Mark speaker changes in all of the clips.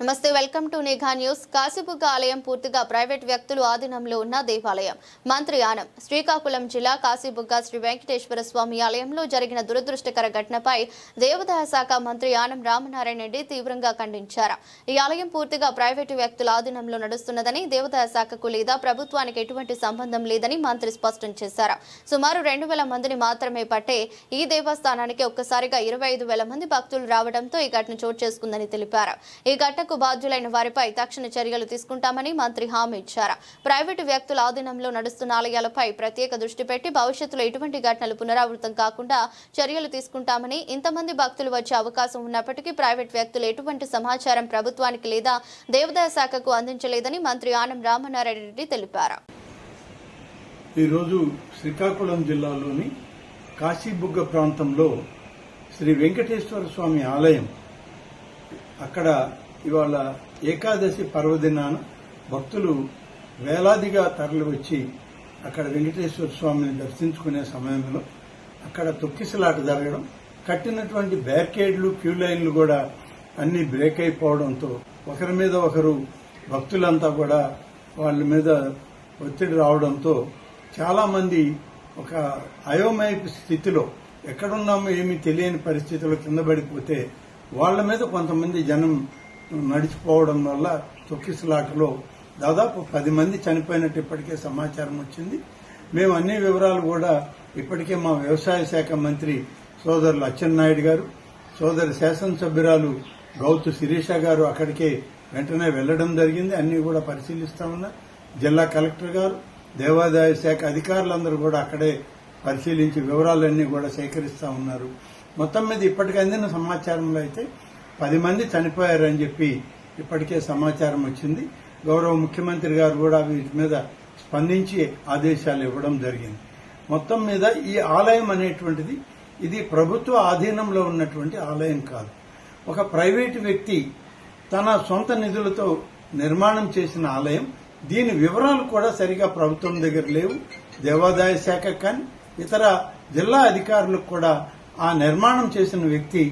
Speaker 1: నమస్తే welcome to Nigha news. Kasibugga ఆలయం పూర్తిగా ప్రైవేట్ వ్యక్తులు ఆధీనంలో ఉన్న దేవాలయం. మంత్రి ఆనం శ్రీకాకుళం జిల్లా కాశీబుగ్గ శ్రీ వెంకటేశ్వర స్వామి ఆలయంలో జరిగిన దురదృష్టకర ఘటనపై దేవాదాయ శాఖ మంత్రి ఆనం రామనారాయణ రెడ్డి తీవ్రంగా ఖండించారు. ఈ ఆలయం పూర్తిగా ప్రైవేటు వ్యక్తుల ఆధీనంలో నడుస్తున్నదని దేవాదాయ శాఖకు లేదా ప్రభుత్వానికి ఎటువంటి సంబంధం లేదని మంత్రి స్పష్టం చేశారు. సుమారు రెండు వేల మందిని మాత్రమే పట్టే ఈ దేవస్థానానికి ఒక్కసారిగా ఇరవై ఐదు వేల మంది భక్తులు రావడంతో ఈ ఘటన చోటు చేసుకుందని తెలిపారు. ఈ ఘటన ఘటనకు బాధ్యులైన వారిపై తక్షణ చర్యలు తీసుకుంటామని మంత్రి హామీ ఇచ్చారు. ప్రైవేటు వ్యక్తుల ఆధీనంలో నడుస్తున్న ఆలయాలపై ప్రత్యేక దృష్టి పెట్టి భవిష్యత్తులో ఎటువంటి ఘటనలు పునరావృతం కాకుండా చర్యలు తీసుకుంటామని ఇంతమంది భక్తులు వచ్చే అవకాశం ఉన్నప్పటికీ ప్రైవేట్ వ్యక్తులు ఎటువంటి సమాచారం ప్రభుత్వానికి లేదా దేవాదాయ శాఖకు అందించలేదని మంత్రి ఆనం రామనారాయణ రెడ్డి తెలిపారు.
Speaker 2: ఈరోజు శ్రీకాకుళం జిల్లాలోని కాశీబుగ్గ ప్రాంతంలో శ్రీ వెంకటేశ్వర స్వామి ఆలయం అక్కడ ఇవాళ ఏకాదశి పర్వదినాన భక్తులు వేలాదిగా తరలివచ్చి అక్కడ వెంకటేశ్వర స్వామిని దర్శించుకునే సమయంలో అక్కడ తొక్కిసలాట జరగడం కట్టినటువంటి బ్యారికేడ్లు క్యూ లైన్లు కూడా అన్ని బ్రేక్ అయిపోవడంతో ఒకరి మీద ఒకరు భక్తులంతా కూడా వాళ్ళ మీద ఒత్తిడి రావడంతో చాలా మంది ఒక అయోమయ స్థితిలో ఎక్కడున్నామో ఏమీ తెలియని పరిస్థితిలో కింద పడిపోతే వాళ్ళ మీద కొంతమంది జనం నడిచిపోవడం వల్ల తొక్కిసలాటలో దాదాపు పది మంది చనిపోయినట్టు ఇప్పటికే సమాచారం వచ్చింది. మేము అన్ని వివరాలు కూడా ఇప్పటికే మా వ్యవసాయ శాఖ మంత్రి సోదరులు అచ్చెన్నాయుడు గారు సోదరి శాసనసభ్యురాలు గౌతు శిరీష గారు అక్కడికే వెంటనే వెళ్ళడం జరిగింది. అన్ని కూడా పరిశీలిస్తా ఉన్నారు జిల్లా కలెక్టర్ గారు దేవాదాయ శాఖ అధికారులందరూ కూడా అక్కడే పరిశీలించి వివరాలన్నీ కూడా సేకరిస్తా ఉన్నారు. మొత్తం మీద ఇప్పటికి అందిన సమాచారంలో అయితే పది మంది చనిపోయారని చెప్పి ఇప్పటికే సమాచారం వచ్చింది. గౌరవ ముఖ్యమంత్రి గారు కూడా వీటి మీద స్పందించి ఆదేశాలు ఇవ్వడం జరిగింది. మొత్తం మీద ఈ ఆలయం అనేటువంటిది ఇది ప్రభుత్వ ఆధీనంలో ఉన్నటువంటి ఆలయం కాదు. ఒక ప్రైవేటు వ్యక్తి తన సొంత నిధులతో నిర్మాణం చేసిన ఆలయం దీని వివరాలు కూడా సరిగా ప్రభుత్వం దగ్గర లేవు. దేవాదాయ శాఖ కానీ ఇతర జిల్లా అధికారులకు కూడా ఆ నిర్మాణం చేసిన వ్యక్తి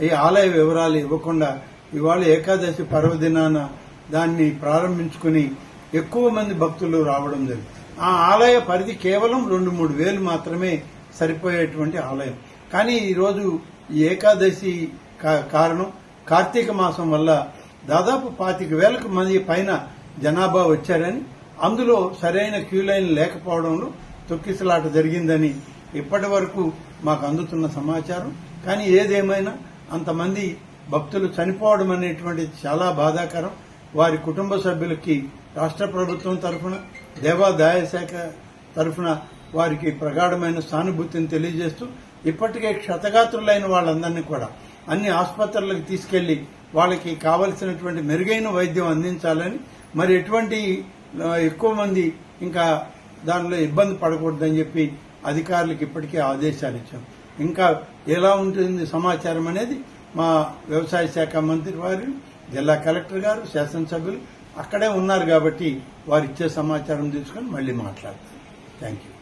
Speaker 2: ఈ ఆలయ వివరాలు ఇవ్వకుండా ఇవాళ ఏకాదశి పర్వదినాన దాన్ని ప్రారంభించుకుని ఎక్కువ మంది భక్తులు రావడం జరిగింది. ఆ ఆలయ పరిధి కేవలం రెండు మూడు వేలు మాత్రమే సరిపోయేటువంటి ఆలయం. కానీ ఈరోజు ఏకాదశి కా- కారణం కార్తీక మాసం వల్ల దాదాపు పాతిక వేలకు మంది పైన జనాభా వచ్చారని అందులో సరైన క్యూ లైన్ లేకపోవడంలో తొక్కిసలాట జరిగిందని ఇప్పటి వరకు మాకు అందుతున్న సమాచారం. కానీ ఏదేమైనా అంతమంది భక్తులు చనిపోవడం అనేటువంటిది చాలా బాధాకరం. వారి కుటుంబ సభ్యులకి రాష్ట్ర ప్రభుత్వం తరఫున దేవాదాయ శాఖ తరఫున వారికి ప్రగాఢమైన సానుభూతిని తెలియజేస్తూ ఇప్పటికే క్షతగాత్రులైన వాళ్ళందరినీ కూడా అన్ని ఆసుపత్రులకు తీసుకెళ్ళి వాళ్ళకి కావలసినటువంటి మెరుగైన వైద్యం అందించాలని మరి ఎటువంటి ఎక్కువ మంది ఇంకా దానిలో ఇబ్బంది పడకూడదని చెప్పి అధికారులకు ఇప్పటికే ఆదేశాలు ఇచ్చాం ఇంకా ఎలా ఉంటుంది సమాచారం అనేది మా వ్యవసాయ శాఖ మంత్రి వారు జిల్లా కలెక్టర్ గారు శాసనసభ్యులు అక్కడే ఉన్నారు కాబట్టి వారు ఇచ్చే సమాచారం తీసుకొని మళ్ళీ మాట్లాడతారు థ్యాంక్ యూ